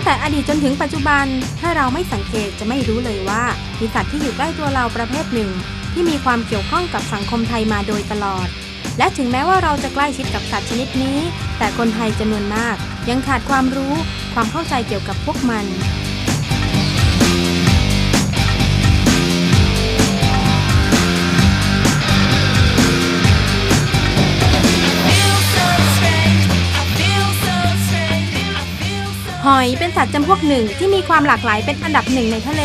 งแต่อดีตจนถึงปัจจุบัน ถ้าเราไม่สังเกตจะไม่รู้เลยว่ามีสัตว์ที่อยู่ใกล้ตัวเราประเภทหนึ่ง ที่มีความเกี่ยวข้องกับสังคมไทยมาโดยตลอด และถึงแม้ว่าเราจะใกล้ชิดกับสัตว์ชนิดนี้ แต่คนไทยจำนวนมาก ยังขาดความรู้ ความเข้าใจเกี่ยวกับพวกมัน หอยเป็นสัตว์จำพวกหนึ่งที่มีความหลากหลายเป็นอันดับหนึ่งในทะเล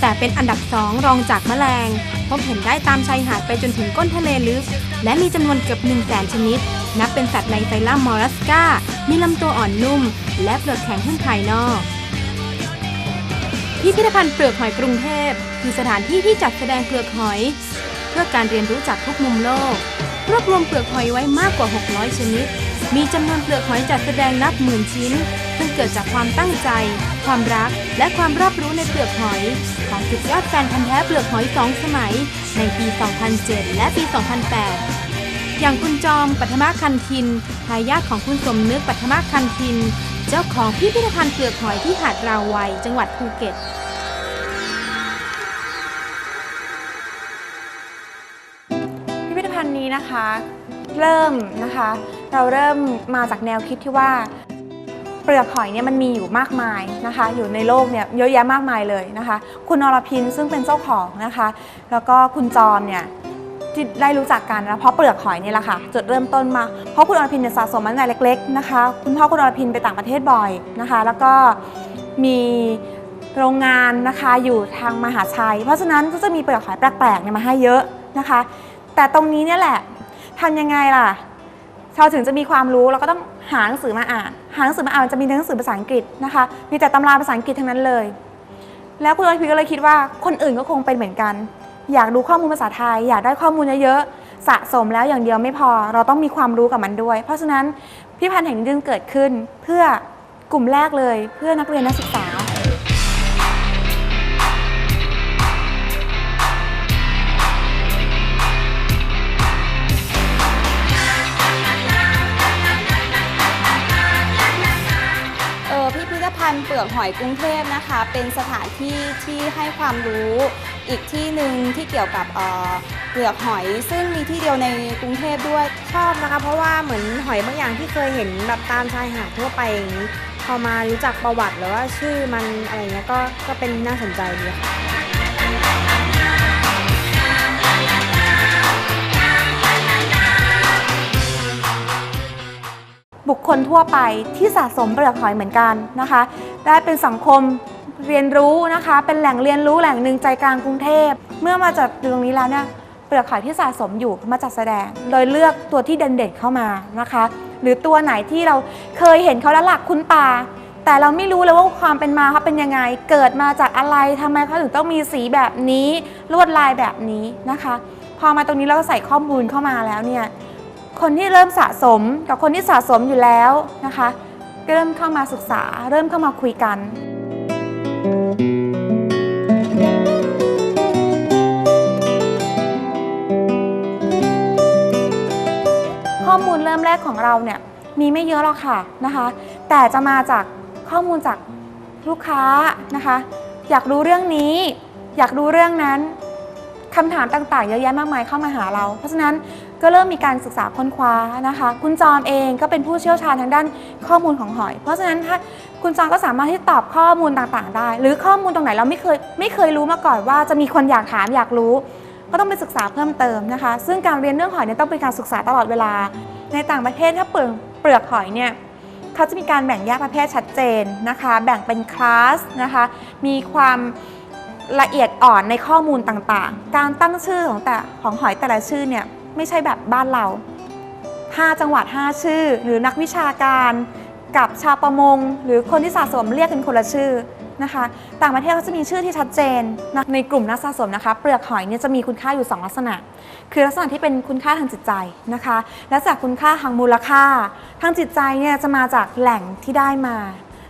แต่เป็นอันดับสองรองจากแมลง พบเห็นได้ตามชายหาดไปจนถึงก้นทะเลลึก และมีจำนวนเกือบ1 0 0 0 0แสนชนิด นับเป็นสัตว์ในไฟลัมมอรัสกามีลำตัวอ่อนนุ่ม และเปลือกแข็งขึ้นภายนอก พิพิธภัณฑ์เปลือกหอยกรุงเทพ คือสถานที่ที่จัดแสดงเปลือกหอย เพื่อการเรียนรู้จากทุกมุมโลก รวบรวมเปลือกหอยไว้มากกว่า 600 ชนิด มีจำนวนเปลือกหอยจัดแสดงนับหมื่นชิ้น ซึ่งเกิดจากความตั้งใจ ความรัก และความรอบรู้ในเปลือกหอยของสุดยอดแฟนพันธ์แท้เปลือกหอยสองสมัย ในปี 2007 และปี 2008 อย่างคุณจอมปัทมาคันทินทายาทของคุณสมนึกปัทมาคันทิน เจ้าของพิพิธภัณฑ์เปลือกหอยที่หาดราววัย จังหวัดภูเก็ตพิพิธภัณฑ์นี้นะคะ เริ่มนะคะ เราเริ่มมาจากแนวคิดที่ว่าเปลือกหอยเนี่ยมันมีอยู่มากมายนะคะ อยู่ในโลกเนี่ยเยอะแยะมากมายเลยนะคะ คุณนรพินซึ่งเป็นเจ้าของนะคะ แล้วก็คุณจอมเนี่ยที่ได้รู้จักกันนะเพราะเปลือกหอยนี่แหละค่ะจุดเริ่มต้นมา เพราะคุณนรพินเนี่ยสะสมมาตั้งแต่เล็ก ๆนะคะ คุณพ่อคุณนรพินไปต่างประเทศบ่อยนะคะ แล้วก็มีโรงงานนะคะอยู่ทางมหาชัย เพราะฉะนั้นก็จะมีเปลือกหอยแปลกๆเนี่ยมาให้เยอะนะคะ แต่ตรงนี้เนี่ยแหละทำยังไงล่ะ เราถึงจะมีความรู้เราก็ต้องหาหนังสือมาอ่าน หาหนังสือมาอ่านจะมีหนังสือภาษาอังกฤษนะคะ มีแต่ตำราภาษาอังกฤษทั้งนั้นเลย แล้วคุณอรพิก็เลยคิดว่าคนอื่นก็คงเป็นเหมือนกัน อยากดูข้อมูลภาษาไทย อยากได้ข้อมูลเยอะๆสะสมแล้วอย่างเดียวไม่พอ เราต้องมีความรู้กับมันด้วย เพราะฉะนั้นพิพิธภัณฑ์แห่งนี้จึงเกิดขึ้นเพื่อกลุ่มแรกเลย เพื่อนักเรียนนักศึกษา ลือกหอยกรุงเทพนะคะ เป็นสถานที่ที่ให้ความรู้อีกที่หนึ่งที่เกี่ยวกับเอ่อเปลือกหอยซึ่งมีที่เดียวในกรุงเทพด้วยชอบนะคะ เพราะว่าเหมือนหอยบางอย่างที่เคยเห็นแบบตามชายหาดทั่วไปอย่างนี้พอมารู้จักประวัติหรือว่าชื่อมันอะไรเงี้ยก็ก็เป็นน่าสนใจดีค่ะ บุคคลทั่วไปที่สะสมเปลือกหอยเหมือนกันนะคะ ได้เป็นสังคมเรียนรู้นะคะ เป็นแหล่งเรียนรู้แหล่งหนึ่งใจกลางกรุงเทพ เมื่อมาจัดตรงนี้แล้วเนี่ยเปลือกหอยที่สะสมอยู่มาจัดแสดง โดยเลือกตัวที่เด่นๆเข้ามานะคะ หรือตัวไหนที่เราเคยเห็นเขาแล้วหลักคุ้นตาแต่เราไม่รู้เลยว่าความเป็นมาเขาเป็นยังไง เกิดมาจากอะไรทำไมเขาถึงต้องมีสีแบบนี้ลวดลายแบบนี้นะคะ พอมาตรงนี้เราก็ใส่ข้อมูลเข้ามาแล้วเนี่ย คนที่เริ่มสะสมกับคนที่สะสมอยู่แล้วนะคะก็เริ่มเข้ามาศึกษา เริ่มเข้ามาคุยกัน ข้อมูลเริ่มแรกของเราเนี่ยมีไม่เยอะหรอกค่ะนะคะ แต่จะมาจากข้อมูลจากลูกค้านะคะ อยากรู้เรื่องนี้ อยากรู้เรื่องนั้นคำถามต่างๆ เยอะแยะมากมายเข้ามาหาเรา เพราะฉะนั้น ก็เริ่มมีการศึกษาค้นคว้านะคะ คุณจอมเองก็เป็นผู้เชี่ยวชาญทางด้านข้อมูลของหอย เพราะฉะนั้นถ้าคุณจอมก็สามารถที่ตอบข้อมูลต่างๆ ได้ หรือข้อมูลตรงไหนเราไม่เคยไม่เคยรู้มาก่อนว่าจะมีคนอยากถามอยากรู้ ก็ต้องไปศึกษาเพิ่มเติมนะคะ ซึ่งการเรียนเรื่องหอยเนี่ยต้องเป็นการศึกษาตลอดเวลา ในต่างประเทศถ้าเปลือกเปลือกหอยเนี่ยเขาจะมีการแบ่งแยกประเภทชัดเจนนะคะ แบ่งเป็นคลาสนะคะ มีความละเอียดอ่อนในข้อมูลต่างๆ การตั้งชื่อของแต่ของหอยแต่ละชื่อเนี่ย ไม่ใช่แบบบ้านเรา 5 จังหวัด 5 ชื่อ หรือนักวิชาการกับชาวประมง หรือคนที่สะสมเรียกกันคนละชื่อนะคะต่างประเทศเขาจะมีชื่อที่ชัดเจนนะในกลุ่มนักสะสมนะคะเปลือกหอยเนี่ยจะมีคุณค่าอยู่ 2 ลักษณะ คือลักษณะที่เป็นคุณค่าทางจิตใจนะคะ และจากคุณค่าทางมูลค่า ทางจิตใจเนี่ยจะมาจากแหล่งที่ได้มา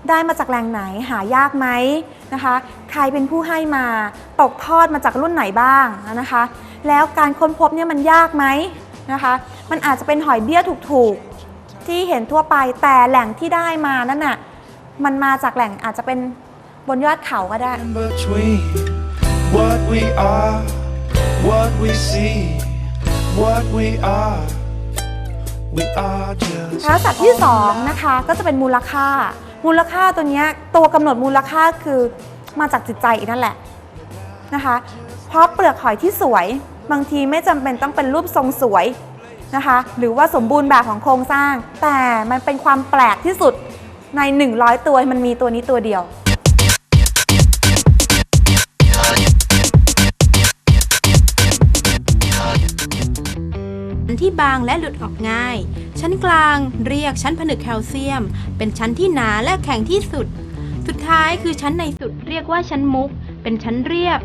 ได้มาจากแหล่งไหนหายากไหมนะคะ ใครเป็นผู้ให้มาตกทอดมาจากรุ่นไหนบ้างนะคะ แล้วการค้นพบเนี่ยมันยากไหมนะคะ มันอาจจะเป็นหอยเบี้ยถูกๆ ที่เห็นทั่วไปแต่แหล่งที่ได้มานั่นน่ะมันมาจากแหล่งอาจจะเป็นบนยอดเขาก็ได้ in between what we are, what we see, what we are. We are just แล้วสัตว์ที่2นะคะก็จะเป็นมูลค่า มูลค่าตัวนี้ตัวกำหนดมูลค่าคือมาจากจิตใจอีกนั่นแหละนะคะ เพราะเปลือกหอยที่สวยบางทีไม่จำเป็นต้องเป็นรูปทรงสวยนะคะ หรือว่าสมบูรณ์แบบของโครงสร้าง แต่มันเป็นความแปลกที่สุดใน 100 ตัวมันมีตัวนี้ตัวเดียวที่บางและหลุดออกง่าย ชั้นกลางเรียกชั้นผนึกแคลเซียม เป็นชั้นที่หนาและแข็งที่สุด สุดท้ายคือชั้นในสุดเรียกว่าชั้นมุก เป็นชั้นเรียบ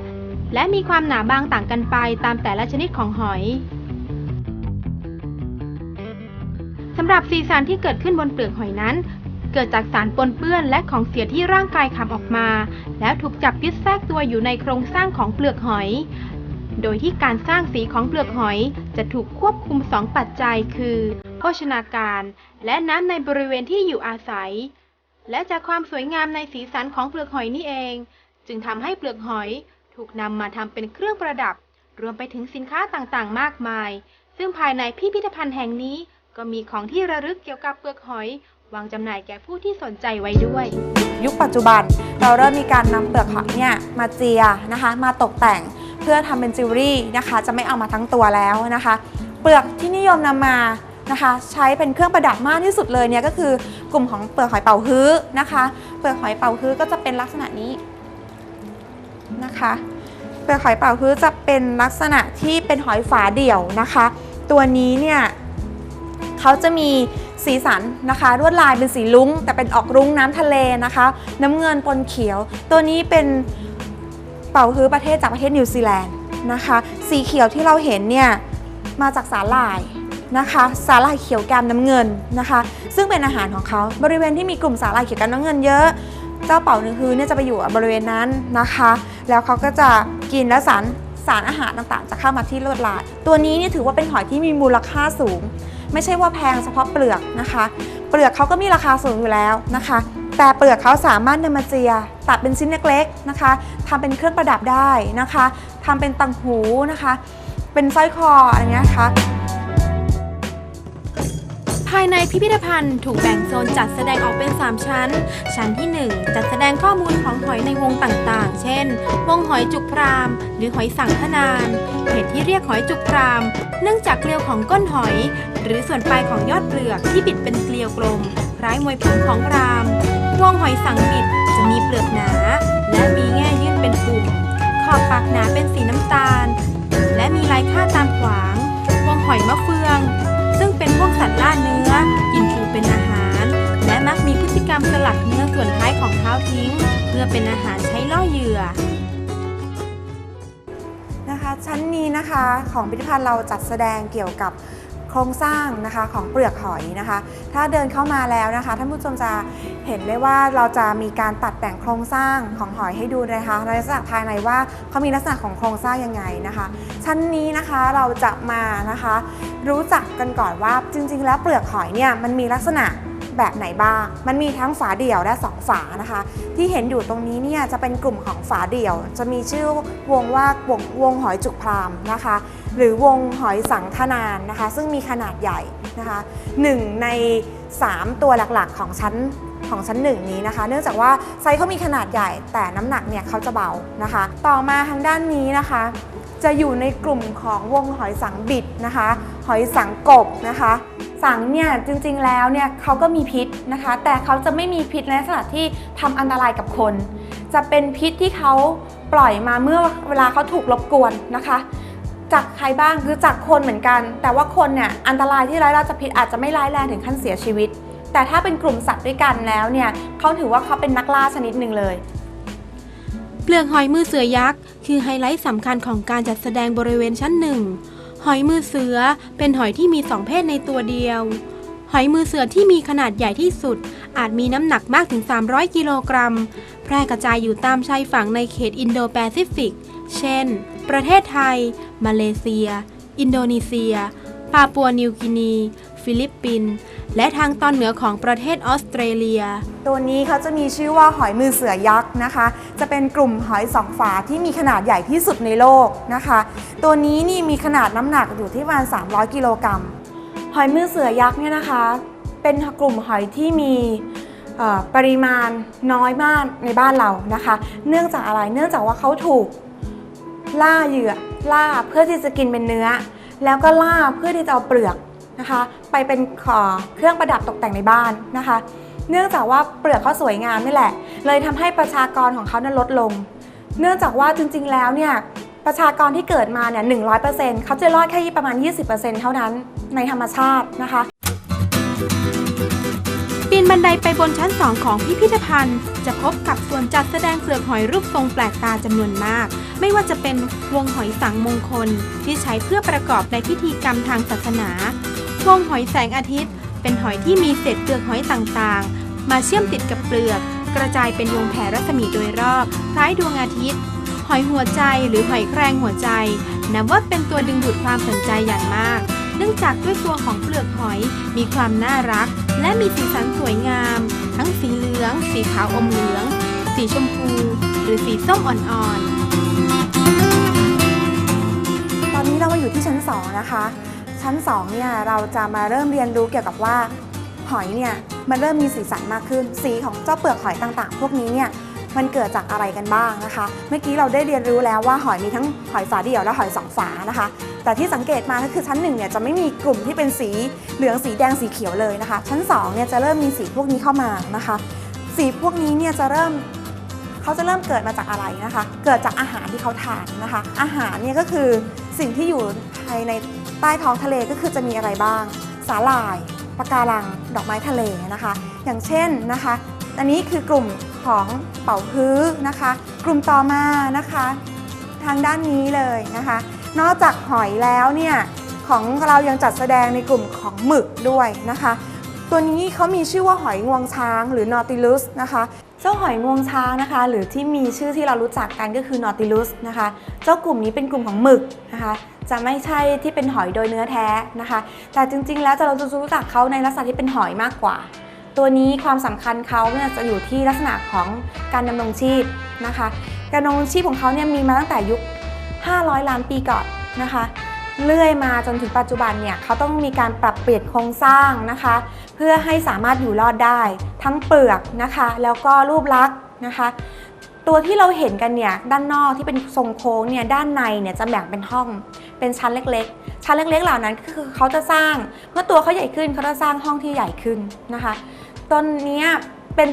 และมีความหนาบางต่างกันไปตามแต่ละชนิดของหอยสำหรับสีสันที่เกิดขึ้นบนเปลือกหอยนั้น เกิดจากสารปนเปื้อนและของเสียที่ร่างกายขับออกมา แล้วถูกจับยึดแทรกตัวอยู่ในโครงสร้างของเปลือกหอย โดยที่การสร้างสีของเปลือกหอยจะถูกควบคุม 2 ปัจจัยคือ ภชนาการ และน้ำในบริเวณที่อยู่อาศัย และจากความสวยงามในสีสันของเปลือกหอยนี่เอง จึงทำให้เปลือกหอยถูกนำมาทำเป็นเครื่องประดับ รวมไปถึงสินค้าต่างๆ มากมาย ซึ่งภายในพิพิธภัณฑ์แห่งนี้ก็มีของที่ระลึกเกี่ยวกับเปลือกหอยวางจำหน่ายแก่ผู้ที่สนใจไว้ด้วย ยุคปัจจุบันเราเริ่มมีการนำเปลือกหอยเนี่ยมาเจียนะคะ มาตกแต่งเพื่อทำเป็นจิวเวลรี่นะคะ จะไม่เอามาทั้งตัวแล้วนะคะ เปลือกที่นิยมนำมา นะคะ ใช้เป็นเครื่องประดับมากที่สุดเลยเนี่ยก็คือกลุ่มของเปลือกหอยเป่าฮื้อนะคะ เปลือกหอยเป่าฮื้อก็จะเป็นลักษณะนี้นะคะ เปลือกหอยเป่าฮื้อจะเป็นลักษณะที่เป็นหอยฝาเดี่ยวนะคะ ตัวนี้เนี่ยเขาจะมีสีสันนะคะลวดลายเป็นสีลุ้ง แต่เป็นออกรุ้งน้ำทะเลนะคะ น้ำเงินปนเขียว ตัวนี้เป็นเป่าฮื้อประเทศจากประเทศนิวซีแลนด์นะคะ สีเขียวที่เราเห็นเนี่ยมาจากสาหร่าย นะคะสาหร่ายเขียวแกมน้ำเงินนะคะ ซึ่งเป็นอาหารของเขาบริเวณที่มีกลุ่มสาหร่ายเขียวแกมน้ำเงินเยอะ เจ้าเป่าหนึ่งฮื้อเนี่ยจะไปอยู่บริเวณนั้นนะคะ แล้วเขาก็จะกินแล้วสารสารอาหารต่างๆ จะเข้ามาที่ลวดลายตัวนี้นี่ถือว่าเป็นหอยที่มีมูลค่าสูง ไม่ใช่ว่าแพงเฉพาะเปลือกนะคะ เปลือกเขาก็มีราคาสูงอยู่แล้วนะคะ แต่เปลือกเขาสามารถนำมาเจีย ตัดเป็นชิ้นเล็กๆนะคะทำเป็นเครื่องประดับได้นะคะทำเป็นตังหูนะคะ เป็นสร้อยคออะไรเงี้ยนะคะายในพิพิธภัณฑ์ถูกแบ่งโซนจัดแสดงออกเป็น 3 ชั้น ชั้นที่ 1 จัดแสดงข้อมูลของหอยในวงต่างๆ เช่น วงหอยจุกพราม หรือหอยสังขนาน เหตุที่เรียกหอยจุกพราม เนื่องจากเกลียวของก้นหอย หรือส่วนปลายของยอดเปลือกที่บิดเป็นเกลียวกลมคล้ายมวยผมของพราม วงหอยสังบิดจะมีเปลือกหนา และมีแง่ยื่นเป็นปุ่ม ขอบปากหนาเป็นสีน้ำตาล และมีลายค่าตามขวาง วงหอยมะเฟือง ซึ่งเป็นพวกสัตว์ล่าเนื้อ กินปูเป็นอาหาร และมักมีพฤติกรรมสลัดเนื้อส่วนท้ายของเท้าทิ้ง เพื่อเป็นอาหารใช้ล่อเหยื่อนะคะชั้นนี้นะคะของพิพิธภัณฑ์เราจัดแสดงเกี่ยวกับ ครงสร้างนะคะของเปลือกหอยนะคะ ถ้าเดินเข้ามาแล้วนะคะท่านผู้ชมจะเห็นได้ว่าเราจะมีการตัดแต่งโครงสร้างของหอยให้ดูนะคะในลักษณะภายในว่าเขามีลักษณะของโครงสร้างยังไงนะคะ ชั้นนี้นะคะเราจะมานะคะ รู้จักกันก่อนว่าจริง ๆ แล้วเปลือกหอยเนี่ยมันมีลักษณะแบบไหนบ้าง มันมีทั้งฝาเดี่ยวและสองฝานะคะ ที่เห็นอยู่ตรงนี้เนี่ยจะเป็นกลุ่มของฝาเดี่ยว จะมีชื่อวงว่าวงวงหอยจุกพรามนะคะ หรือวงหอยสังทนานนะคะ ซึ่งมีขนาดใหญ่นะคะหนึ่งใน 3 ตัวหลักๆของชั้นของชั้นหนึ่งนี้นะคะ เนื่องจากว่าไซส์เขามีขนาดใหญ่แต่น้ำหนักเนี่ยเขาจะเบานะคะ ต่อมาทางด้านนี้นะคะ จะอยู่ในกลุ่มของวงหอยสังบิดนะคะ หอยสังกบนะคะ สังเนี่ยจริงๆแล้วเนี่ยเขาก็มีพิษนะคะ แต่เขาจะไม่มีพิษในลักษณะที่ทำอันตรายกับคน จะเป็นพิษที่เขาปล่อยมาเมื่อเวลาเขาถูกรบกวนนะคะ จากใครบ้างคือจากคนเหมือนกัน แต่ว่าคนเนี่ยอันตรายที่ร้ายรงจะพิษอาจจะไม่ร้ายแรงถึงขั้นเสียชีวิต แต่ถ้าเป็นกลุ่มสัตว์ด้วยกันแล้วเนี่ยเขาถือว่าเขาเป็นนักล่าชนิดหนึ่งเลยเปลือกหอยมือเสือยักษ์คือไฮไลท์สำคัญของการจัดแสดงบริเวณชั้นหนึ่งหอยมือเสือเป็นหอยที่มีสองเพศในตัวเดียว หอยมือเสือที่มีขนาดใหญ่ที่สุด อาจมีน้ำหนักมากถึง 300 กิโลกรัม แพร่กระจายอยู่ตามชายฝั่งในเขตอินโดแปซิฟิก เช่น ประเทศไทย มาเลเซีย อินโดนีเซีย ปาปัวนิวกินี ฟิลิปปินส์และทางตอนเหนือของประเทศออสเตรเลีย ตัวนี้เขาจะมีชื่อว่าหอยมือเสือยักษ์นะคะ จะเป็นกลุ่มหอยสองฝาที่มีขนาดใหญ่ที่สุดในโลกนะคะ ตัวนี้นี่มีขนาดน้ำหนักอยู่ที่ประมาณ 300 กิโลกรัม หอยมือเสือยักษ์เนี่ยนะคะ เป็นกลุ่มหอยที่มีปริมาณน้อยมากในบ้านเรานะคะ เนื่องจากอะไร เนื่องจากว่าเขาถูก ล่าเหยื่อล่าเพื่อที่จะกินเป็นเนื้อ แล้วก็ล่าเพื่อที่จะเอาเปลือกนะคะ ไปเป็นขอเครื่องประดับตกแต่งในบ้านนะคะ เนื่องจากว่าเปลือกเขาสวยงามนี่แหละ เลยทำให้ประชากรของเขานั้นลดลง เนื่องจากว่าจริงๆแล้วเนี่ยประชากรที่เกิดมาเนี่ยหนึ่งเขาจะรอดแค่ประมาณ 20%เท่านั้นในธรรมชาตินะคะ ปีนบันไดไปบนชั้น2ของพิพิธภัณฑ์ จะพบกับส่วนจัดแสดงเปลือกหอยรูปทรงแปลกตาจำนวนมาก ไม่ว่าจะเป็นวงหอยสังมงคล ที่ใช้เพื่อประกอบในพิธีกรรมทางศาสนาวงหอยแสงอาทิตย์ เป็นหอยที่มีเศษเปลือกหอยต่างๆ มาเชื่อมติดกับเปลือก กระจายเป็นวงแผ่รัศมีโดยรอบคล้ายดวงอาทิตย์ หอยหัวใจหรือหอยแครงหัวใจนับว่าเป็นตัวดึงดูดความสนใจอย่างมาก เนื่องจากด้วยตัวของเปลือกหอยมีความน่ารัก และมีสีสันสวยงาม ทั้งสีเหลือง สีขาวอมเหลือง สีชมพู หรือสีส้มอ่อนๆ ตอนนี้เรามาอยู่ที่ชั้น 2 นะคะ ชั้น 2 เนี่ยเราจะมาเริ่มเรียนรู้เกี่ยวกับว่าหอยเนี่ยมันเริ่มมีสีสันมากขึ้น สีของเจ้าเปลือกหอยต่างๆ พวกนี้เนี่ยมันเกิดจากอะไรกันบ้างนะคะ เมื่อกี้เราได้เรียนรู้แล้วว่าหอยมีทั้งหอยฝาเดี่ยวและหอยสองฝานะคะ แต่ที่สังเกตมาก็คือชั้น1เนี่ยจะไม่มีกลุ่มที่เป็นสีเหลืองสีแดงสีเขียวเลยนะคะ ชั้น2เนี่ยจะเริ่มมีสีพวกนี้เข้ามานะคะ สีพวกนี้เนี่ยจะเริ่มเขาจะเริ่มเกิดมาจากอะไรนะคะ เกิดจากอาหารที่เขาทานนะคะ อาหารเนี่ยก็คือสิ่งที่อยู่ภายในใต้ท้องทะเลก็คือจะมีอะไรบ้าง สาหร่ายปะการังดอกไม้ทะเลนะคะ อย่างเช่นนะคะ อันนี้คือกลุ่มของเป่าฮื้อนะคะ กลุ่มต่อมานะคะ ทางด้านนี้เลยนะคะ นอกจากหอยแล้วเนี่ยของเรายังจัดแสดงในกลุ่มของหมึกด้วยนะคะ ตัวนี้เขามีชื่อว่าหอยงวงช้างหรือ Nautilus นะคะเจ้าหอยงวงช้างนะคะ หรือที่มีชื่อที่เรารู้จักกันก็คือ Nautilus นะคะ เจ้ากลุ่มนี้เป็นกลุ่มของหมึกนะคะ จะไม่ใช่ที่เป็นหอยโดยเนื้อแท้นะคะ แต่จริง ๆ แล้วจะเราจะรู้จักเขาในลักษณะที่เป็นหอยมากกว่า ตัวนี้ความสำคัญเขาเนี่ยจะอยู่ที่ลักษณะของการดำรงชีพนะคะ การดำรงชีพของเขาเนี่ยมีมาตั้งแต่ยุค 500 ล้านปีก่อนนะคะ เลื่อยมาจนถึงปัจจุบันเนี่ยเขาต้องมีการปรับเปลี่ยนโครงสร้างนะคะ เพื่อให้สามารถอยู่รอดได้ ทั้งเปลือกนะคะ แล้วก็รูปลักษณ์นะคะตัวที่เราเห็นกันเนี่ยด้านนอกที่เป็นทรงโค้งเนี่ยด้านในเนี่ยจะแบ่งเป็นห้องเป็นชั้นเล็ก ๆ ชั้นเล็ก ๆ เหล่านั้นก็คือเขาจะสร้างเมื่อตัวเขาใหญ่ขึ้นเขาจะสร้างห้องที่ใหญ่ขึ้นนะคะต้นนี้เป็น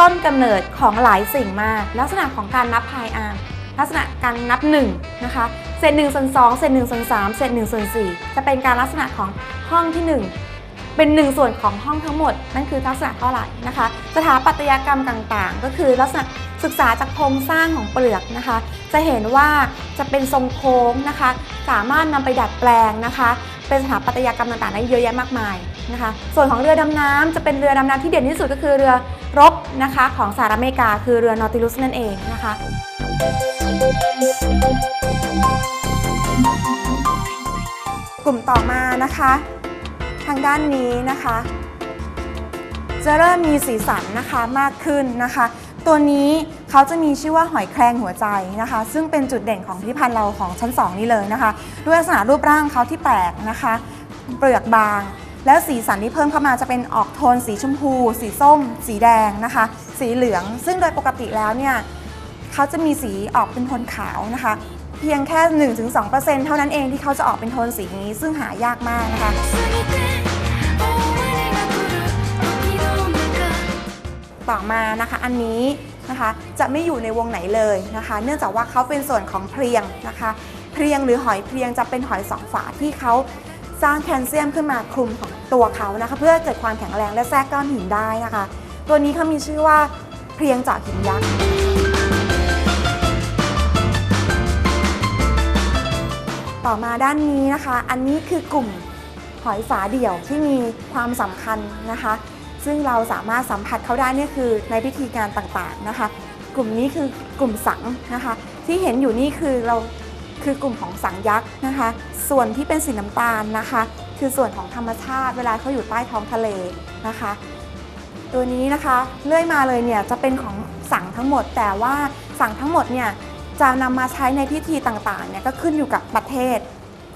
ต้นกำเนิดของหลายสิ่งมาก ลักษณะของการนับพายอาร์ ลักษณะการนับ1นะคะเศษ1ส่วน2เศษ1ส่วน3เศษ1ส่วน4จะเป็นการลักษณะของห้องที่ 1 เป็นหนึ่งส่วนของห้องทั้งหมด นั่นคือลักษณะเท่าไหร่นะคะ สถาปัตยกรรมต่างๆ ก็คือลักษณะศึกษาจากโครงสร้างของเปลือกนะคะ จะเห็นว่าจะเป็นทรงโค้งนะคะ สามารถนำไปดัดแปลงนะคะ เป็นสถาปัตยกรรมต่างๆได้เยอะแยะมากมายนะคะ ส่วนของเรือดำน้ำจะเป็นเรือดำน้ำที่เด่นที่สุดก็คือเรือรบนะคะของสหรัฐอเมริกา คือเรือนอติลุสนั่นเองนะคะ กลุ่มต่อมานะคะ ทางด้านนี้นะคะ จะเริ่มมีสีสันนะคะมากขึ้นนะคะ ตัวนี้เขาจะมีชื่อว่าหอยแครงหัวใจนะคะ ซึ่งเป็นจุดเด่นของพิพิธภัณฑ์เราของชั้น 2 นี้เลยนะคะ ด้วยลักษณะรูปร่างเขาที่แปลกนะคะ เปลือกบางแล้วสีสันที่เพิ่มเข้ามาจะเป็นออกโทนสีชมพู สีส้ม สีแดงนะคะ สีเหลือง ซึ่งโดยปกติแล้วเนี่ย เขาจะมีสีออกเป็นโทนขาวนะคะ เพียงแค่ 1-2%เท่านั้นเองที่เขาจะออกเป็นโทนสีนี้ซึ่งหายากมากนะคะต่อมานะคะอันนี้นะคะจะไม่อยู่ในวงไหนเลยนะคะ เนื่องจากว่าเขาเป็นส่วนของเพลียงนะคะ เพลียงหรือหอยเพลียงจะเป็นหอยสองฝาที่เขาสร้างแคลเซียมขึ้นมาคลุมของตัวเขานะคะ เพื่อเกิดความแข็งแรงและแทรกก้อนหินได้นะคะ ตัวนี้เขามีชื่อว่าเพลียงเจาะหินยักษ์ ต่อมาด้านนี้นะคะ อันนี้คือกลุ่มหอยฝาเดี่ยวที่มีความสำคัญนะคะ ซึ่งเราสามารถสัมผัสเขาได้เนี่ยคือในพิธีการต่างๆนะคะ กลุ่มนี้คือกลุ่มสังนะคะ ที่เห็นอยู่นี่คือเราคือกลุ่มของสังยักษ์นะคะ ส่วนที่เป็นสีน้ำตาลนะคะ คือส่วนของธรรมชาติเวลาเขาอยู่ใต้ท้องทะเลนะคะ ตัวนี้นะคะเลื่อยมาเลยเนี่ยจะเป็นของสังทั้งหมด แต่ว่าสังทั้งหมดเนี่ย จะนำมาใช้ในพิธีต่างๆเนี่ยก็ขึ้นอยู่กับประเทศ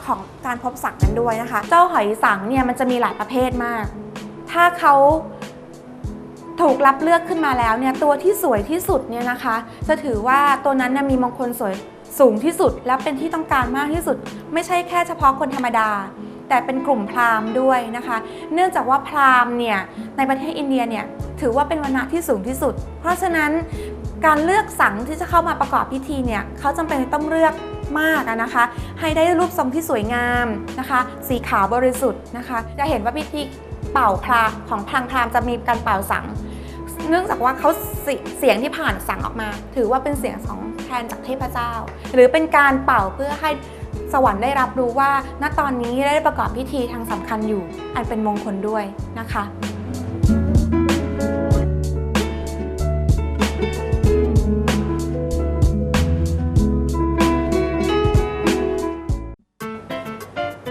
ของการพบสังนั้นด้วยนะคะ เจ้าหอยสังเนี่ยมันจะมีหลายประเภทมาก ถ้าเขาถูกรับเลือกขึ้นมาแล้วเนี่ยตัวที่สวยที่สุดเนี่ยนะคะ จะถือว่าตัวนั้นน่ยมีมงคลสวยสูงที่สุดและเป็นที่ต้องการมากที่สุด ไม่ใช่แค่เฉพาะคนธรรมดา แต่เป็นกลุ่มพราหมณ์ด้วยนะคะ เนื่องจากว่าพราหมณ์เนี่ยในประเทศอินเดียเนี่ยถือว่าเป็นวรรณะที่สูงที่สุด เพราะฉะนั้น การเลือกสังที่จะเข้ามาประกอบพิธีเนี่ยเขาจำเป็นต้องเลือกมากนะคะ ให้ได้รูปทรงที่สวยงามนะคะ สีขาวบริสุทธิ์นะคะ จะเห็นว่าพิธีเป่าพราของพลังพราหมณ์จะมีการเป่าสัง เนื่องจากว่าเขาเสเสียงที่ผ่านสังออกมา ถือว่าเป็นเสียงของแทนจากเทพเจ้า หรือเป็นการเป่าเพื่อให้สวรรค์ได้รับรู้ว่า ณตอนนี้ได้ประกอบพิธีทางสำคัญอยู่ อันเป็นมงคลด้วยนะคะ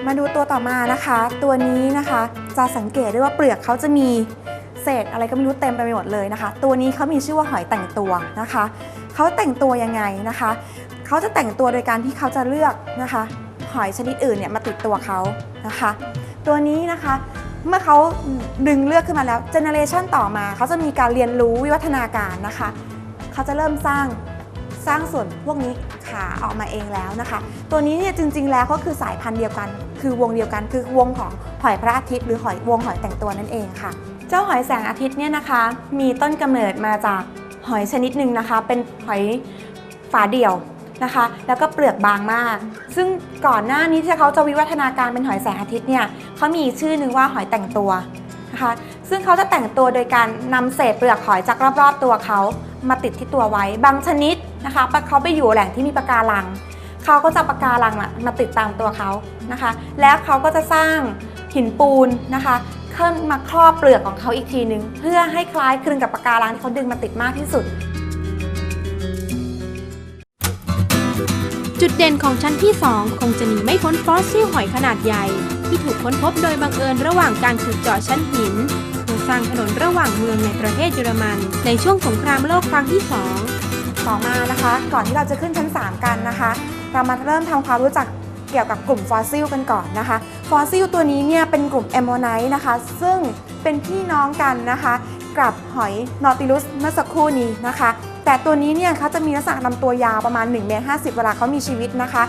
มาดูตัวต่อมานะคะ ตัวนี้นะคะจะสังเกตได้ว่าเปลือกเขาจะมีเศษอะไรก็ไม่รู้เต็มไปหมดเลยนะคะ ตัวนี้เขามีชื่อว่าหอยแต่งตัวนะคะเขาแต่งตัวยังไงนะคะเขาจะแต่งตัวโดยการที่เขาจะเลือกนะคะ หอยชนิดอื่นเนี่ยมาติดตัวเขานะคะ ตัวนี้นะคะเมื่อเขาดึงเลือกขึ้นมาแล้วเจเนเรชันต่อมาเขาจะมีการเรียนรู้วิวัฒนาการนะคะเขาจะเริ่มสร้าง สร้างส่วนพวกนี้ขาออกมาเองแล้วนะคะ ตัวนี้เนี่ยจริง ๆ แล้วก็คือสายพันธุ์เดียวกัน คือวงเดียวกันคือวงของหอยพระอาทิตย์หรือหอยวงหอยแต่งตัวนั่นเองค่ะ เจ้าหอยแสงอาทิตย์เนี่ยนะคะ มีต้นกำเนิดมาจากหอยชนิดหนึ่งนะคะ เป็นหอยฝาเดี่ยวนะคะ แล้วก็เปลือกบางมาก ซึ่งก่อนหน้านี้ที่เขาจะวิวัฒนาการเป็นหอยแสงอาทิตย์เนี่ยเขามีชื่อหนึ่งว่าหอยแต่งตัวนะคะซึ่งเขาจะแต่งตัวโดยการนำเศษเปลือกหอยจากรอบๆตัวเขามาติดที่ตัวไว้ บางชนิด นะคะเขาไปอยู่แหล่งที่มีปะการังเขาก็จะเอาปะการังมามาติดตามตัวเขานะคะ แล้วเขาก็จะสร้างหินปูนนะคะขึ้นมาครอบเปลือกของเขาอีกทีหนึ่งเพื่อให้คล้ายคลึงกับปะการังที่เขาดึงมาติดมากที่สุด จุดเด่นของชั้นที่ 2 คงจะหนีไม่พ้นฟอสซิลหอยขนาดใหญ่ ที่ถูกค้นพบโดยบังเอิญระหว่างการขุดเจาะชั้นหินเพื่อสร้างถนนระหว่างเมืองในประเทศเยอรมัน ในช่วงสงครามโลกครั้งที่ 2 ต่อมานะคะ ก่อนที่เราจะขึ้นชั้น 3 กันนะคะ เรามาเริ่มทำความรู้จักเกี่ยวกับกลุ่มฟอสซิลกันก่อนนะคะ ฟอสซิลตัวนี้เนี่ยเป็นกลุ่มแอมโมไนต์นะคะ ซึ่งเป็นพี่น้องกันนะคะ กับหอยนอติลุสเมื่อสักครู่นี้นะคะ แต่ตัวนี้เนี่ยเขาจะมีลักษณะลำตัวยาวประมาณ1เมตร50เวลาเขามีชีวิตนะคะ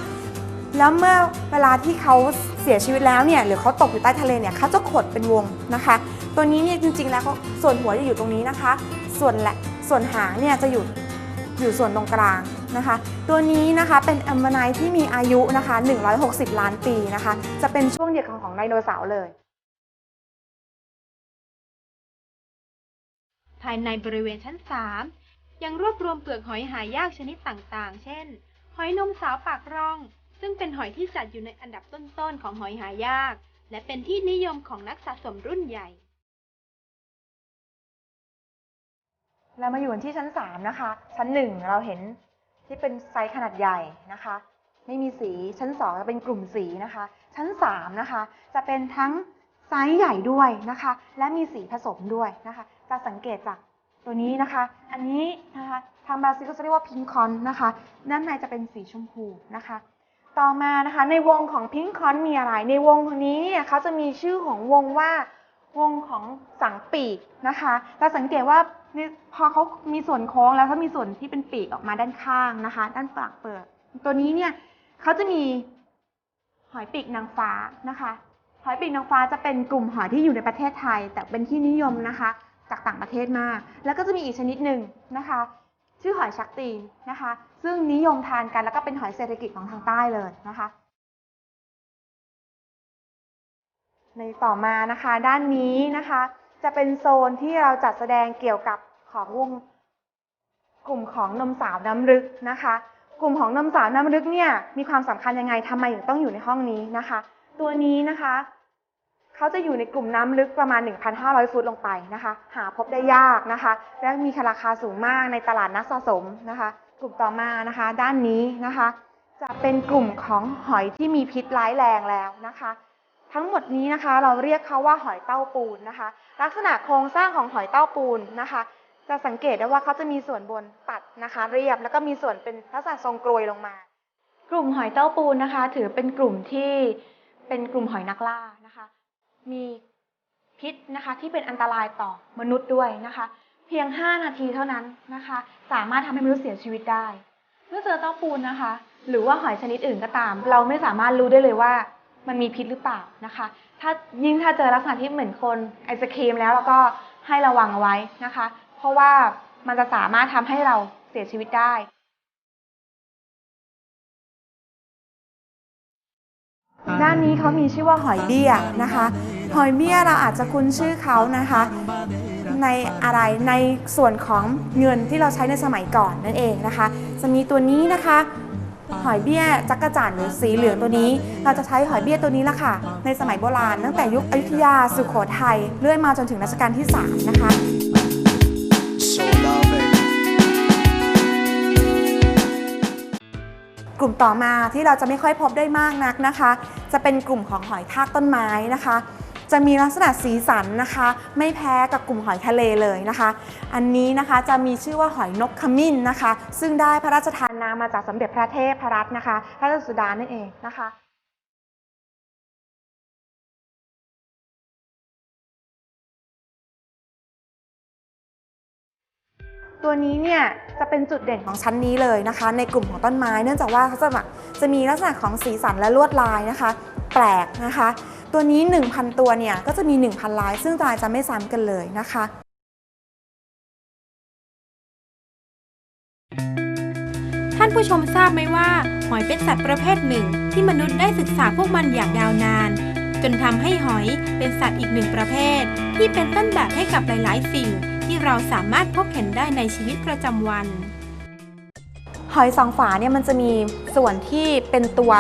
แล้วเมื่อเวลาที่เขาเสียชีวิตแล้วเนี่ยหรือเขาตกอยู่ใต้ทะเลเนี่ยเขาจะขดเป็นวงนะคะ ตัวนี้เนี่ยจริงๆแล้วส่วนหัวจะอยู่ตรงนี้นะคะ ส่วนแหละส่วนหางเนี่ยจะอยู่ อยู่ส่วนตรงกลางนะคะ ตัวนี้นะคะเป็นแอมโมไนท์ที่มีอายุนะคะ 160 ล้านปีนะคะ จะเป็นช่วงเดียวกันของไดโนเสาร์เลย ภายในบริเวณชั้น 3 ยังรวบรวมเปลือกหอยหายากชนิดต่างๆ เช่น หอยนมสาวปากร่อง ซึ่งเป็นหอยที่จัดอยู่ในอันดับต้นๆของหอยหายาก และเป็นที่นิยมของนักสะสมรุ่นใหญ่ เรามาอยู่ที่ชั้น 3 นะคะ ชั้น 1 เราเห็นที่เป็นไซส์ขนาดใหญ่นะคะ ไม่มีสีชั้น2จะเป็นกลุ่มสีนะคะ ชั้น 3 นะคะ จะเป็นทั้งไซส์ใหญ่ด้วยนะคะ และมีสีผสมด้วยนะคะ จะสังเกตจากตัวนี้นะคะ อันนี้นะคะทางบราซิลก็จะเรียกว่าพิงคอนนะคะด้านในจะเป็นสีชมพูนะคะ ต่อมานะคะในวงของพิงคอนมีอะไร ในวงนี้เนี่ยเขาจะมีชื่อของวงว่า วงของสังปีกนะคะเราสังเกตว่านี่พอเขามีส่วนโค้งแล้วเขามีส่วนที่เป็นปีกออกมาด้านข้างนะคะ ด้านปากเปลือกตัวนี้เนี่ยเขาจะมีหอยปีกนางฟ้านะคะหอยปีกนางฟ้าจะเป็นกลุ่มหอยที่อยู่ในประเทศไทย แต่เป็นที่นิยมนะคะ จากต่างประเทศมาก แล้วก็จะมีอีกชนิดหนึ่งนะคะ ชื่อหอยชักตีนนะคะ ซึ่งนิยมทานกันแล้วก็เป็นหอยเศรษฐกิจของทางใต้เลยนะคะ ในต่อมานะคะด้านนี้นะคะ จะเป็นโซนที่เราจัดแสดงเกี่ยวกับของวงกลุ่มของนมสาวน้ำลึกนะคะ กลุ่มของนมสาวน้ำลึกเนี่ยมีความสำคัญยังไงทำไมถึงต้องอยู่ในห้องนี้นะคะ ตัวนี้นะคะเขาจะอยู่ในกลุ่มน้ำลึกประมาณ 1,500 ฟุตลงไปนะคะ หาพบได้ยากนะคะ และมีราคาสูงมากในตลาดนักสะสมนะคะ กลุ่มต่อมานะคะ ด้านนี้นะคะ จะเป็นกลุ่มของหอยที่มีพิษร้ายแรงแล้วนะคะ ทั้งหมดนี้นะคะ เราเรียกเขาว่าหอยเต้าปูนนะคะ ลักษณะโครงสร้างของหอยเต้าปูนนะคะ จะสังเกตได้ว่าเขาจะมีส่วนบนตัดนะคะ เรียบแล้วก็มีส่วนเป็นลักษณะทรงกรวยลงมา กลุ่มหอยเต้าปูนนะคะ ถือเป็นกลุ่มที่เป็นกลุ่มหอยนักล่านะคะ มีพิษนะคะที่เป็นอันตรายต่อมนุษย์ด้วยนะคะ เพียง 5 นาทีเท่านั้นนะคะ สามารถทำให้มนุษย์เสียชีวิตได้ เมื่อเจอเต้าปูนนะคะ หรือว่าหอยชนิดอื่นก็ตาม เราไม่สามารถรู้ได้เลยว่า มันมีพิษหรือเปล่านะคะ ถ้ายิ่งถ้าเจอลักษณะที่เหมือนคนไอศครีมแล้วเราก็ให้ระวังเอาไว้นะคะ เพราะว่ามันจะสามารถทำให้เราเสียชีวิตได้ ด้านนี้เขามีชื่อว่าหอยเบี้ยนะคะ หอยเบี้ยเราอาจจะคุ้นชื่อเขานะคะ ในอะไรในส่วนของเงินที่เราใช้ในสมัยก่อนนั่นเองนะคะ จะมีตัวนี้นะคะ หอยเบี้ยจักรจั่นหรือสีเหลืองตัวนี้ เราจะใช้หอยเบี้ยตัวนี้ละค่ะ ในสมัยโบราณตั้งแต่ยุคอยุธยาสุโขทัยเรื่อยมาจนถึงรัชกาลที่ 3 นะคะ กลุ่มต่อมาที่เราจะไม่ค่อยพบได้มากนักนะคะ จะเป็นกลุ่มของหอยทากต้นไม้นะคะ จะมีลักษณะสีสันนะคะ ไม่แพ้กับกลุ่มหอยทะเลเลยนะคะ อันนี้นะคะจะมีชื่อว่าหอยนกขมิ้นนะคะ ซึ่งได้พระราชทานนามมาจากสมเด็จพระเทพรัตน์นะคะ พระราชสุดานั่นเองนะคะตัวนี้เนี่ยจะเป็นจุดเด่นของชั้นนี้เลยนะคะ ในกลุ่มของต้นไม้ เนื่องจากว่าเขาจะจะมีลักษณะของสีสันและลวดลายนะคะ แปลกนะคะ ตัวนี้ 1,000 ตัวเนี่ยก็จะมี 1,000 ลาย ซึ่งลายจะไม่ซ้ำกันเลยนะคะ ท่านผู้ชมทราบไหมว่า หอยเป็นสัตว์ประเภทหนึ่ง ที่มนุษย์ได้ศึกษาพวกมันอย่างยาวนาน จนทำให้หอยเป็นสัตว์อีกหนึ่งประเภท ที่เป็นต้นแบบให้กับหลายๆ สิ่ง ที่เราสามารถพบเห็นได้ในชีวิตประจำวันหอยสองฝาเนี่ยมันจะมีส่วนที่เป็นตัว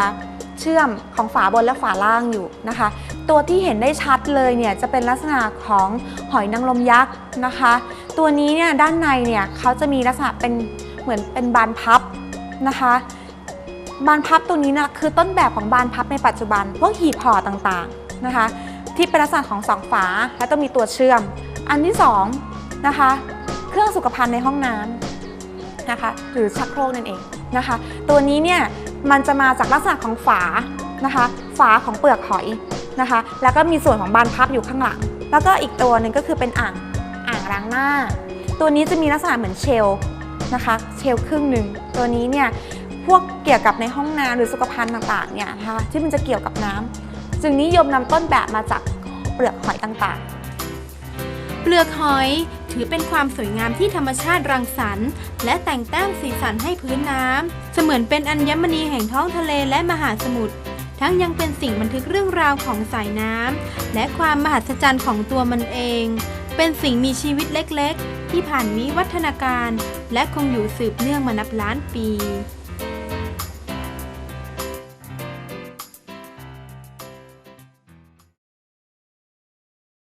เชื่อมของฝาบนและฝาล่างอยู่นะคะ ตัวที่เห็นได้ชัดเลยเนี่ยจะเป็นลักษณะของหอยนางรมยักษ์นะคะ ตัวนี้เนี่ยด้านในเนี่ยเขาจะมีลักษณะเป็นเหมือนเป็นบานพับนะคะบานพับตัวนี้นะคือต้นแบบของบานพับในปัจจุบัน พวกหีบห่อต่างๆนะคะ ที่เป็นลักษณะของสองฝาและต้องมีตัวเชื่อม อันที่สองนะคะเครื่องสุขภัณฑ์ในห้องน้ำนะคะหรือชักโครกนั่นเอง นะคะ ตัวนี้เนี่ยมันจะมาจากลักษณะของฝานะคะ ฝาของเปลือกหอยนะคะ แล้วก็มีส่วนของบานพับอยู่ข้างหลัง แล้วก็อีกตัวหนึ่งก็คือเป็นอ่างอ่างล้างหน้า ตัวนี้จะมีลักษณะเหมือนเชลนะคะ เชลครึ่งหนึ่งตัวนี้เนี่ยพวกเกี่ยวกับในห้องน้ำหรือสุขภัณฑ์ต่างๆเนี่ยนะคะที่มันจะเกี่ยวกับน้ำจึงนิยมนำต้นแบบมาจากเปลือกหอยต่างๆ เปลือกหอย ถือเป็นความสวยงามที่ธรรมชาติรังสรรค์ และแต่งแต้มสีสันให้พื้นน้ำ เสมือนเป็นอัญมณีแห่งท้องทะเลและมหาสมุทร ทั้งยังเป็นสิ่งบันทึกเรื่องราวของสายน้ำ และความมหัศจรรย์ของตัวมันเอง เป็นสิ่งมีชีวิตเล็กๆ ที่ผ่านวิวัฒนาการ และคงอยู่สืบเนื่องมานับล้านปี